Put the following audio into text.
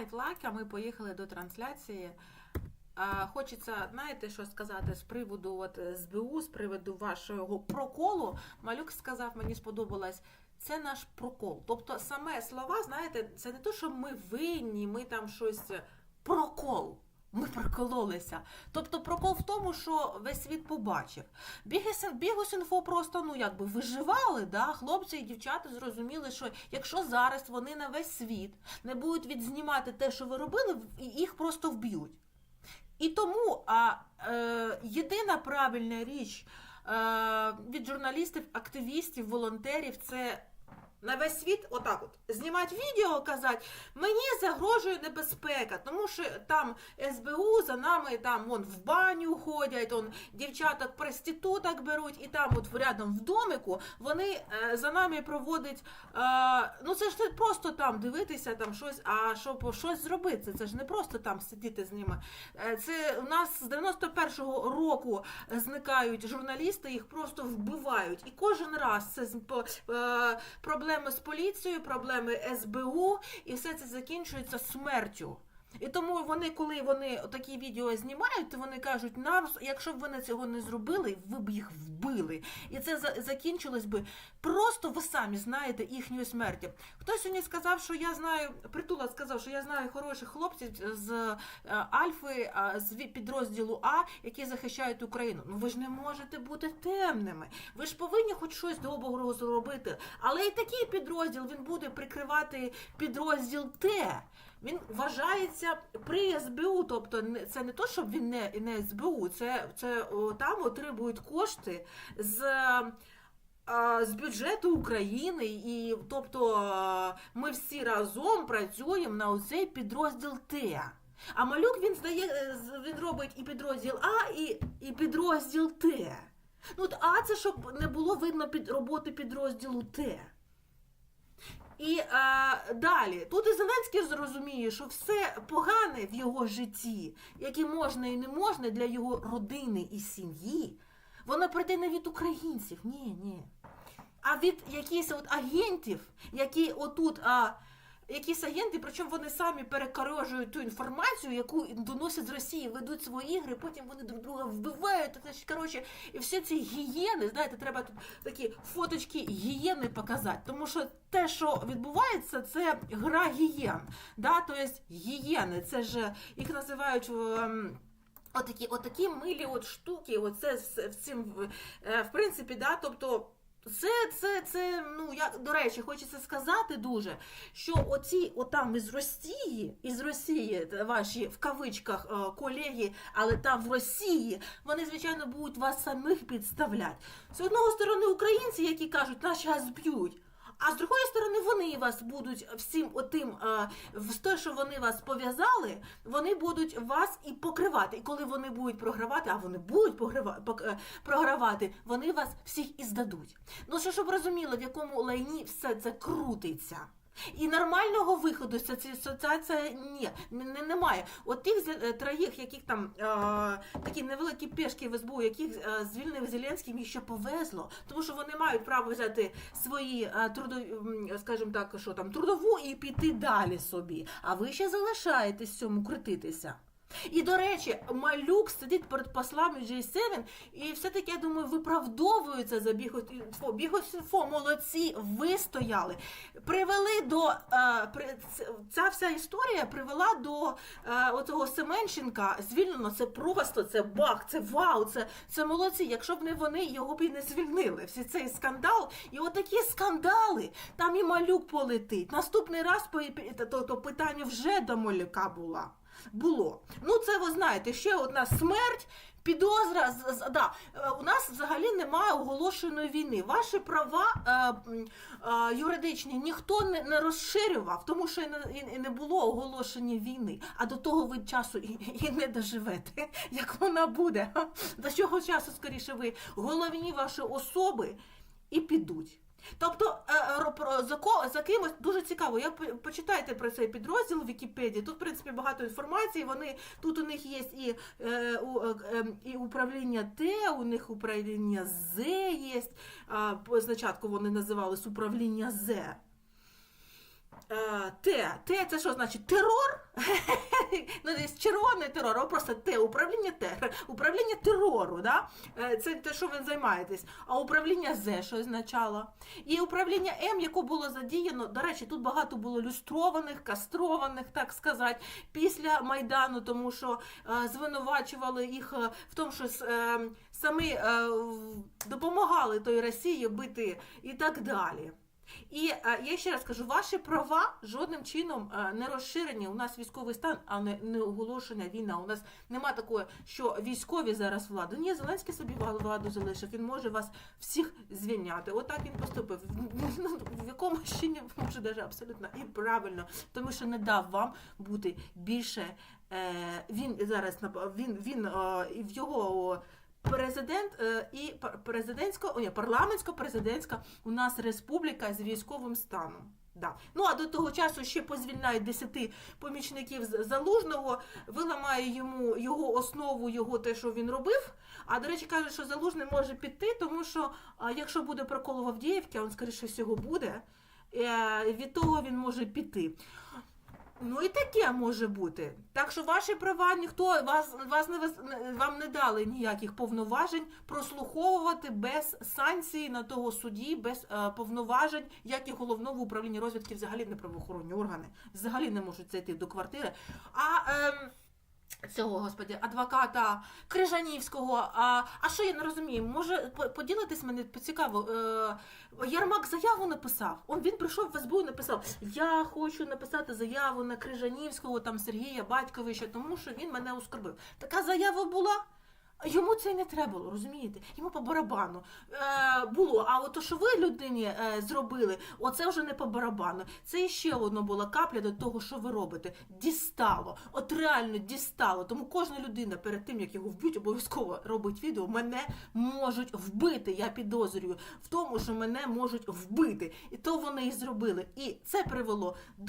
Ставить лайк, а ми поїхали до трансляції. А, хочеться, знаєте, що сказати з приводу от, СБУ, з приводу вашого проколу. Малюк сказав, мені сподобалось. Це наш прокол. Тобто саме слова, знаєте, це не те, що ми винні, ми там щось прокол. Ми прокололися. Тобто прокол в тому, що весь світ побачив. Бігус- Бігус.Інфо просто ну якби виживали, да? хлопці і дівчата зрозуміли, що якщо зараз вони на весь світ не будуть відзнімати те, що ви робили, їх просто вб'ють. І тому а, е, єдина правильна річ е, від журналістів, активістів, волонтерів це на весь світ отак от знімати відео, казати, мені загрожує небезпека, тому що там СБУ за нами там вон в баню ходять, он дівчаток проституток беруть, і там от рядом в домику вони е, за нами проводять. Е, ну це ж не просто там дивитися, там щось, а щоб щось зробити. Це ж не просто там сидіти з ними. Е, Це у нас з 91-го року зникають журналісти, їх просто вбивають. І кожен раз це е, проблеми з поліцією, проблеми СБУ, і все це закінчується смертю. І тому вони, коли вони такі відео знімають, то вони кажуть, нам, якщо б вони цього не зробили, ви б їх вбили. І це за- закінчилось би просто ви самі знаєте їхньою смертю. Хтось сьогодні сказав, що я знаю, притула сказав, що я знаю хороших хлопців з е, Альфи, з підрозділу А, які захищають Україну. Ну ви ж не можете бути темними. Ви ж повинні хоч щось доброго зробити. Але і такий підрозділ він буде прикривати підрозділ Т. Він вважається при СБУ, тобто це не то, щоб він не, не СБУ, це, це там отримують кошти з. З бюджету України, і тобто ми всі разом працюємо на оцей підрозділ Т. А малюк він здає, е, він робить і підрозділ А, і, і підрозділ Т. Ну, А це щоб не було видно під роботи підрозділу Т. І е, далі, тут і Зеленський зрозуміє, що все погане в його житті, яке можна і не можна для його родини і сім'ї, воно прийде не від українців, ні, ні. А від якихось от агентів, які отут, а, якісь агенти, причому вони самі перекорожують ту інформацію, яку доносять з Росії, ведуть свої ігри, потім вони друг друга вбивають. Це ж, коротше, і всі ці гієни, знаєте, треба тут такі фоточки гієни показати. Тому що те, що відбувається, це гра гієн. Да? Тобто гієни, це ж їх називають. ем, Отакі, отакі милі от штуки, оце в цим, е, в принципі, да, тобто. Це, це, це, ну я до речі, хочеться сказати дуже, що оці отам із Росії, із Росії, та ваші в кавичках е, колеги, але там в Росії, вони звичайно будуть вас самих підставляти. З одного сторони українці, які кажуть, нас зараз б'ють. А з другої сторони, вони вас будуть всім отим, е, в те, що вони вас пов'язали, вони будуть вас і покривати. І коли вони будуть програвати, а вони будуть е, програвати, вони вас всіх і здадуть. Ну що щоб розуміли, в якому лайні все це крутиться. І нормального виходу з цієї асоціації ні, не, немає. От тих е, троїх, яких там е, такі невеликі пешки в СБУ, яких е, звільнив Зеленський, мені ще повезло, тому що вони мають право взяти свої е, трудові, скажімо так, що там трудову і піти далі собі. А ви ще залишаєтесь цьому крутитися. І, до речі, малюк сидить перед послами J7, і все-таки, я думаю, виправдовується за бігофо. Бігофо, молодці, ви стояли. Привели до е, ця вся історія привела до е, оцього Семенченка. Звільнено, це просто, це бах, це вау, це, це молодці. Якщо б не вони, його б і не звільнили. Всі цей скандал. І отакі скандали. Там і малюк полетить. Наступний раз то, то питання вже до малюка була. Було. Ну, це ви знаєте, ще одна смерть, підозра. з- Да. Е, У нас взагалі немає оголошеної війни. Ваші права е, е, юридичні ніхто не, не розширював, тому що і не, і не було оголошення війни. А до того ви часу і, і не доживете. Як вона буде? До чого часу, скоріше, ви головні ваші особи і підуть. Тобто е, за, ко- за кимось дуже цікаво. Я почитайте про цей підрозділ в Вікіпедії. Тут, в принципі, багато інформації. Вони тут у них є і, е, у, е, е, і управління Т, у них управління З є. По- Спочатку вони називались управління З. Е, Т. Т це що значить? Терор? ну, десь червоний терор, а просто те управління тер, управління терору, да? Е, це те, що ви займаєтесь. А управління З, що означало? І управління М, яке було задіяно, до речі, тут багато було люстрованих, кастрованих, так сказати, після Майдану, тому що е, звинувачували їх е, в тому, що самі допомагали той Росії бити і так далі. І е, я ще раз кажу, ваші права жодним чином е, не розширені. У нас військовий стан, а не, не оголошена війна. У нас нема такого, що військові зараз владу. Ні, Зеленський собі владу залишив. Він може вас всіх звільняти. Отак він поступив. Ну, В якому чині може даже абсолютно і правильно, тому що не дав вам бути більше. Е, він зараз він, він в його. Президент е, і пар- президентська, о, ні, парламентсько-президентська у нас республіка з військовим станом. Да. Ну а до того часу ще позвільняють 10 помічників залужного, виламає йому його основу, його те, що він робив. А до речі, кажуть, що залужний може піти, тому що якщо буде прокол в Авдіївці, а він скоріше всього буде, е, від того він може піти. Ну і таке може бути. Так що ваші права ніхто вас, вас не вам не дали ніяких повноважень прослуховувати без санкції на того судді, без е, повноважень, як і головного управління розвідки, взагалі не правоохоронні органи, взагалі не можуть зайти до квартири. А ем, цього господі адвоката Крижанівського. А, а що я не розумію? Може поділитись мене цікаво. Е, Ярмак заяву написав. Он він прийшов в СБУ і написав: Я хочу написати заяву на Крижанівського там Сергія Батьковича, тому що він мене оскорбив. Така заява була. Йому це й не треба було, розумієте? Йому по барабану е, було. А от то, що ви людині е, зробили, оце вже не по барабану. Це ще одна була капля до того, що ви робите. Дістало, от реально дістало. Тому кожна людина перед тим, як його вб'ють, обов'язково робить відео. Мене можуть вбити. Я підозрюю в тому, що мене можуть вбити. І то вони і зробили. І це привело до.